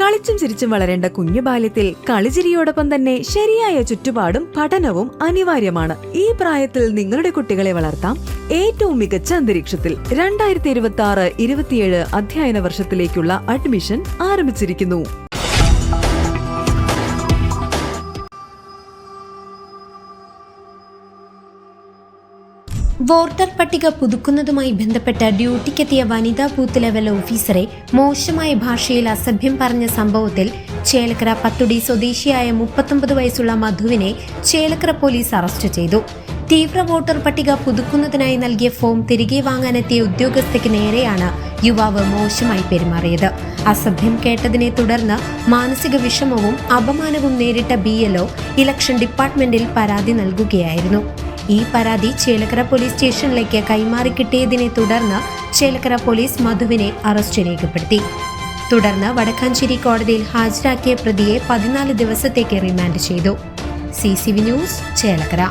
കളിച്ചും ചിരിച്ചും വളരേണ്ട കുഞ്ഞു ബാല്യത്തിൽ കളിചിരിയോടൊപ്പം തന്നെ ശരിയായ ചുറ്റുപാടും പഠനവും അനിവാര്യമാണ്. ഈ പ്രായത്തിൽ നിങ്ങളുടെ കുട്ടികളെ വളർത്താം. ഏറ്റവും മികച്ച അന്തരീക്ഷത്തിൽ രണ്ടായിരത്തി ഇരുപത്തി ആറ് ഇരുപത്തിയേഴ് അധ്യയന വർഷത്തിലേക്കുള്ള അഡ്മിഷൻ ആരംഭിച്ചിരിക്കുന്നു. വോട്ടർ പട്ടിക പുതുക്കുന്നതുമായി ബന്ധപ്പെട്ട ഡ്യൂട്ടിക്കെത്തിയ വനിതാ ബൂത്ത് ലെവൽ ഓഫീസറെ മോശമായ ഭാഷയിൽ അസഭ്യം പറഞ്ഞ സംഭവത്തിൽ ചേലക്കര പത്തുടി സ്വദേശിയായ മുപ്പത്തൊമ്പത് വയസ്സുള്ള മധുവിനെ ചേലക്കര പോലീസ് അറസ്റ്റ് ചെയ്തു. തീവ്ര വോട്ടർ പട്ടിക പുതുക്കുന്നതിനായി നൽകിയ ഫോം തിരികെ വാങ്ങാനെത്തിയ ഉദ്യോഗസ്ഥയ്ക്ക് നേരെയാണ് യുവാവ് മോശമായി പെരുമാറിയത്. അസഭ്യം കേട്ടതിനെ തുടർന്ന് മാനസിക വിഷമവും അപമാനവും നേരിട്ട ബി ഇലക്ഷൻ ഡിപ്പാർട്ട്മെന്റിൽ പരാതി നൽകുകയായിരുന്നു. ഈ പരാതി ചേലക്കര പോലീസ് സ്റ്റേഷനിലേക്ക് കൈമാറി കിട്ടിയതിനെ തുടർന്ന് ചേലക്കര പോലീസ് മധുവിനെ അറസ്റ്റ് രേഖപ്പെടുത്തി. തുടർന്ന് വടക്കാഞ്ചേരി കോടതിയിൽ ഹാജരാക്കിയ പ്രതിയെ പതിനാല് ദിവസത്തേക്ക് റിമാൻഡ് ചെയ്തു. C news Chelakkara.